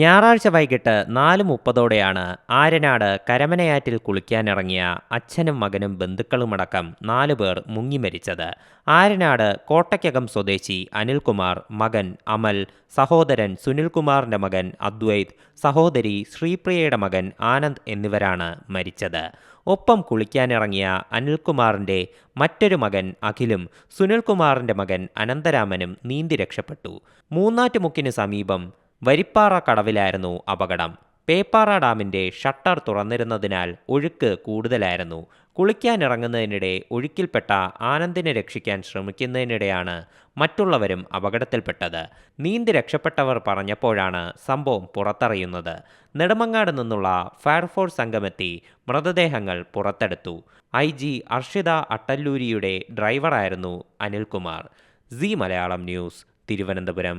ഞായറാഴ്ച വൈകിട്ട് നാല് മുപ്പതോടെയാണ് ആരനാട് കരമനയാറ്റിൽ കുളിക്കാനിറങ്ങിയ അച്ഛനും മകനും ബന്ധുക്കളുമടക്കം നാലു പേർ മുങ്ങി മരിച്ചത്. ആരനാട് കോട്ടയ്ക്കകം സ്വദേശി അനിൽകുമാർ മകൻ അമൽ സഹോദരൻ സുനിൽകുമാറിന്റെ മകൻ അദ്വൈത് സഹോദരി ശ്രീപ്രിയയുടെ മകൻ ആനന്ദ് എന്നിവരാണ് മരിച്ചത്. ഒപ്പം കുളിക്കാനിറങ്ങിയ അനിൽകുമാറിന്റെ മറ്റൊരു മകൻ അഖിലും സുനിൽകുമാറിന്റെ മകൻ അനന്തരാമനും നീന്തി രക്ഷപ്പെട്ടു. മൂന്നാറ്റുമുക്കിന് സമീപം വരിപ്പാറ കടവിലായിരുന്നു അപകടം. പേപ്പാറ ഡാമിന്റെ ഷട്ടർ തുറന്നിരുന്നതിനാൽ ഒഴുക്ക് കൂടുതലായിരുന്നു. കുളിക്കാനിറങ്ങുന്നതിനിടെ ഒഴുക്കിൽപ്പെട്ട ആനന്ദിനെ രക്ഷിക്കാൻ ശ്രമിക്കുന്നതിനിടെയാണ് മറ്റുള്ളവരും അപകടത്തിൽപ്പെട്ടത്. നീന്തി രക്ഷപ്പെട്ടവർ പറഞ്ഞപ്പോഴാണ് സംഭവം പുറത്തറിയുന്നത്. നെടുമങ്ങാട് നിന്നുള്ള ഫയർഫോഴ്സ് സംഘമെത്തി മൃതദേഹങ്ങൾ പുറത്തെടുത്തു. ഐ ജി അർഷിത അട്ടല്ലൂരിയുടെ ഡ്രൈവറായിരുന്നു Anilkumar. Zee Malayalam news Thiruvananthapuram.